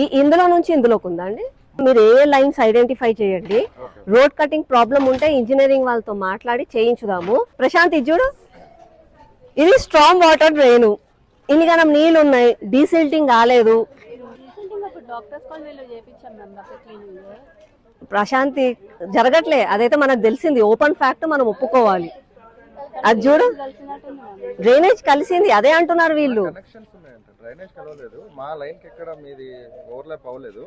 ఈ ఇందులో నుంచి ఇందులోకి ఉందా అండి? మీరు ఏ లైన్స్ ఐడెంటిఫై చేయండి. రోడ్ కటింగ్ ప్రాబ్లం ఉంటే ఇంజనీరింగ్ వాళ్ళతో మాట్లాడి చేయించుదాము. ప్రశాంత్ ఇది చూడు. ఇది స్ట్రాంగ్ వాటర్ డ్రైన్. ఇన్నిగనం నీళ్ళు ఉన్నాయి. డీసిల్టింగ్ కాలేదు. ప్రశాంతి జరగట్లే. అదైతే మనకు తెలిసింది. ఓపెన్ ఫ్యాక్ట్ మనం ఒప్పుకోవాలి. అది చూడు. డ్రైనేజ్ కలిసింది. అదే అంటున్నారు వీళ్ళు. డ్రైనేజ్ కలవలేదు. మా లైన్కి ఎక్కడ మీది ఓవర్లాప్ అవ్వలేదు.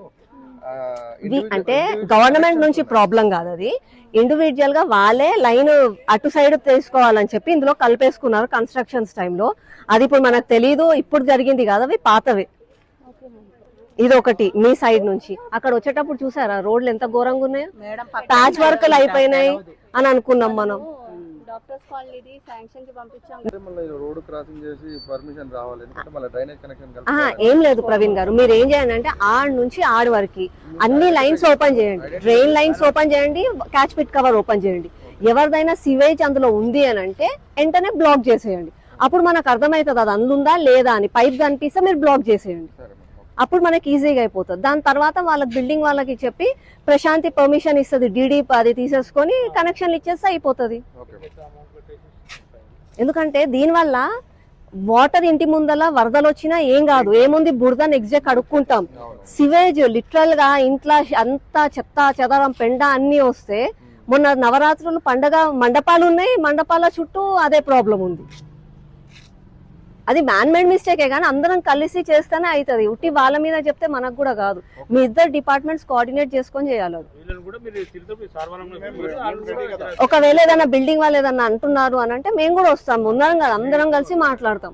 అంటే గవర్నమెంట్ నుంచి ప్రాబ్లం కాదు అది. ఇండివిజువల్గా వాళ్ళే లైన్ అటు సైడ్ తీసుకోవాలని చెప్పి ఇందులో కలిపేసుకున్నారు కన్స్ట్రక్షన్స్ టైంలో అది ఇప్పుడు మనకు తెలియదు ఇప్పుడు జరిగింది కాదు అవి పాతవి. ఇది ఒకటి మీ సైడ్ నుంచి. అక్కడ వచ్చేటప్పుడు చూసారా? రోడ్లు ఎంత ఘోరంగా ఉన్నాయో? మేడం ప్యాచ్ వర్క్లు అయిపోయినాయి అని అనుకున్నాం మనం. డాక్టర్స్ కాలనీది శాంక్షన్కి పంపించాం. రోడ్ క్రాసింగ్ చేసి పర్మిషన్ రావాలి? ఎందుకంటే మళ్ళీ డ్రైనేజ్ కనెక్షన్ ఆహా, ఏం లేదు ప్రవీణ్ గారు. మీరు ఏం చేయండి అంటే ఆడ్ నుంచి ఆడ్ వరకు అన్ని లైన్స్ ఓపెన్ చేయండి. డ్రైన్ లైన్స్ ఓపెన్ చేయండి క్యాచ్ పిట్ కవర్ ఓపెన్ చేయండి. ఎవరిదైనా సివేజ్ అందులో ఉంది అని అంటే వెంటనే బ్లాక్ చేసేయండి. అప్పుడు మనకు అర్థమవుతుంది అది అందుందా లేదా అని. పైప్ కనిపిస్తే మీరు బ్లాక్ చేసేయండి. అప్పుడు మనకి ఈజీగా అయిపోతుంది. దాని తర్వాత వాళ్ళకి బిల్డింగ్ వాళ్ళకి చెప్పి ప్రశాంతి పర్మిషన్ ఇస్తుంది. డీడీ అది తీసేసుకొని కనెక్షన్లు ఇచ్చేస్తే అయిపోతుంది. ఎందుకంటే దీనివల్ల వాటర్ ఇంటి ముందల వరదలు వచ్చినా ఏం కాదు. ఏముంది? బురద నెక్స్ట్ డే కడుక్కుంటాం. సివేజ్ లిటరల్గా ఇంట్లో అంతా చెత్త చెదరం పెండ అన్ని వస్తే మొన్న నవరాత్రులు పండగ మండపాలు ఉన్నాయి. మండపాల చుట్టూ అదే ప్రాబ్లం ఉంది. అది మ్యాన్ మేడ్ మిస్టేకే కానీ అందరం కలిసి చేస్తేనే అవుతుంది ఉట్టి వాళ్ళ మీద చెప్తే మనకు కూడా కాదు. మీ ఇద్దరు డిపార్ట్మెంట్స్ కోఆర్డినేట్ చేసుకొని చేయాలి ఒకవేళ ఏదైనా బిల్డింగ్ వాళ్ళు ఏదన్నా అంటున్నారు అని అంటే మేము కూడా వస్తాం. ఉన్నాం కదా అందరం కలిసి మాట్లాడతాం.